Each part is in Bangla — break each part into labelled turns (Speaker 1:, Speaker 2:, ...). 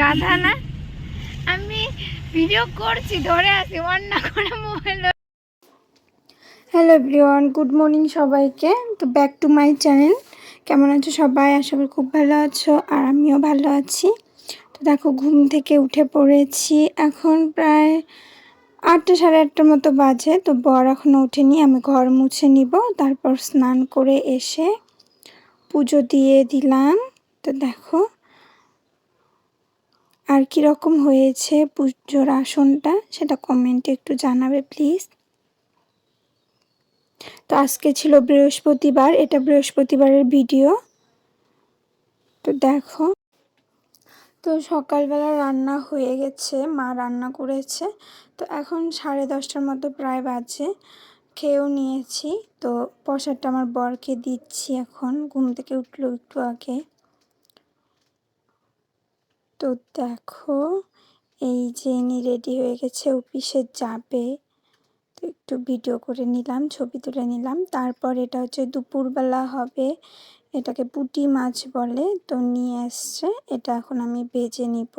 Speaker 1: গাধা না? আমি ভিডিও করছি, ধরে আছি, অন্য করে mobile hello everyone good morning সবাইকে। তো ব্যাক টু মাই চ্যানেল কেমন আছো সবাই? আশা করি খুব ভালো আছো, আর আমিও ভালো আছি। তো দেখো, ঘুম থেকে উঠে পড়েছি। এখন প্রায় আটটা সাড়ে আটটার মতো বাজে। তো বর এখনও উঠেনি আমি ঘর মুছে নিব। তারপর স্নান করে এসে পুজো দিয়ে দিলাম। তো দেখো আর কীরকম হয়েছে পুজোর আসনটা সেটা কমেন্টে একটু জানাবে প্লিজ তো আজকে ছিল বৃহস্পতিবার, এটা বৃহস্পতিবারের ভিডিও তো দেখো। তো সকালবেলা রান্না হয়ে গেছে, মা রান্না করেছে। তো এখন সাড়ে দশটার মতো প্রায় বাজে। খেয়েও নিয়েছি। তো প্রসাদটা আমার বরকে দিচ্ছি এখন। ঘুম থেকে উঠল একটু আগে। তো দেখো, এই যে ইনি রেডি হয়ে গেছে অফিসে যাবে। তো একটু ভিডিও করে নিলাম, ছবি তুলে নিলাম। তারপর এটা হচ্ছে দুপুরবেলা হবে, এটাকে পুঁটি মাছ বলে, তো নিয়ে এসছে। এটা এখন আমি বেজে নিব।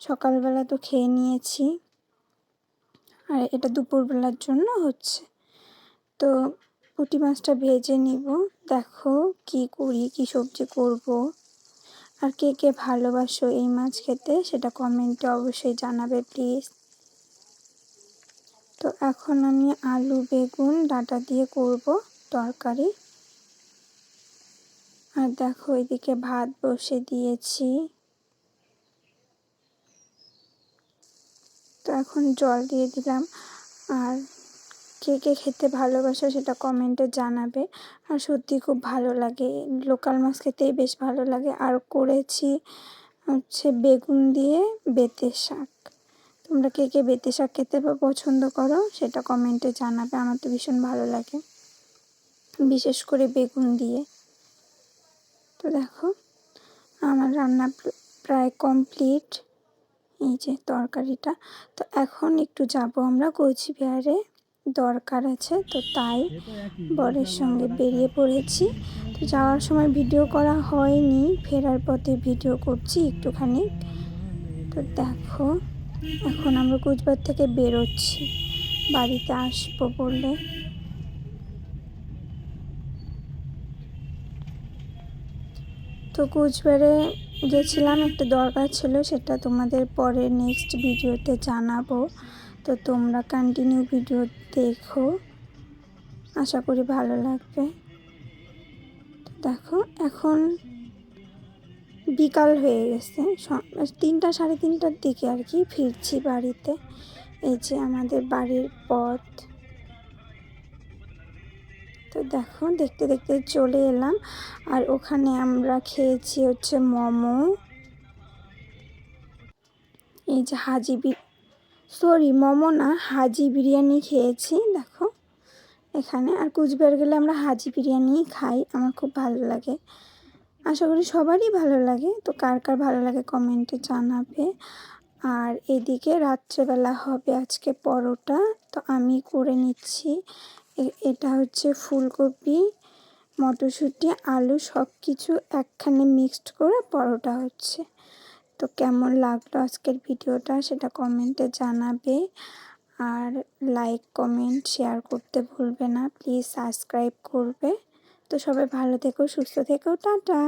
Speaker 1: সকালবেলা তো খেয়ে নিয়েছি। আর এটা দুপুরবেলার জন্য হচ্ছে। তো পুঁটি মাছটা ভেজে নিব। দেখো কি করি, কি সবজি করব। আর কে কে ভালোবাসো এই মাছ খেতে সেটা কমেন্টে অবশ্যই জানাবে, প্লিজ। তো এখন আমি আলু, বেগুন, ডাটা দিয়ে করব তরকারি। আর দেখো এদিকে ভাত বসে দিয়েছি। তো এখন জল দিয়ে দিলাম। আর কে কে খেতে ভালোবাসো সেটা কমেন্টে জানাবে। আর সত্যি খুব ভালো লাগে। লোকাল মাছ খেতেই বেশ ভালো লাগে। আর করেছি হচ্ছে বেগুন দিয়ে বেতে শাক। তোমরা কে কে বেতে শাক খেতে পছন্দ করো সেটা কমেন্টে জানাবে। আমার তো ভীষণ ভালো লাগে। বিশেষ করে বেগুন দিয়ে। তো দেখো, আমার রান্না প্রায় কমপ্লিট এই যে তরকারিটা। তো এখন একটু যাব আমরা কোচবিহারে দরকার আছে তো তাই বরের সঙ্গে বেরিয়ে পড়েছি। তো যাওয়ার সময় ভিডিও করা হয়নি ফেরার পথে ভিডিও করছি একটুখানি। তো দেখো এখন আমরা কোচবিহার থেকে বেরোচ্ছি বাড়িতে আসব বললে তো কোচবিহারে গেছিলাম একটা দরকার ছিল সেটা তোমাদের পরে নেক্সট ভিডিওতে জানাব। তো তোমরা কন্টিনিউ ভিডিও দেখো। আশা করি ভালো লাগবে। দেখো, এখন বিকাল হয়ে গেছে। তিনটা সাড়ে তিনটার দিকে আর কি ফিরছি বাড়িতে। এই যে আমাদের বাড়ির পথ। তো দেখো, দেখতে দেখতে চলে এলাম। আর ওখানে আমরা খেয়েছি হচ্ছে মোমো। এই যে হাজি সরি মোমো না, হাজি বিরিয়ানি খেয়েছি, দেখো। এখানে আর কুচবিহার গেলে আমরা হাজি বিরিয়ানি খাই, আমার খুব ভালো লাগে। আশা করি সবারই ভালো লাগে, তো কার কার ভালো লাগে কমেন্টে জানাবে। আর এদিকে রাত্রেবেলা হবে আজকে পরোটা, তো আমি করে নিচ্ছি। এটা হচ্ছে ফুলকপি, মটরশুঁটি, আলু সব কিছু একখানে মিক্সড করে পরোটা হচ্ছে। তো কেমন লাগল আজকের ভিডিওটা সেটা কমেন্টে জানাবে। আর লাইক কমেন্ট শেয়ার করতে ভুলবে না। প্লিজ সাবস্ক্রাইব করবে। তো সবাই ভালো থেকো, সুস্থ থেকো, টাটা।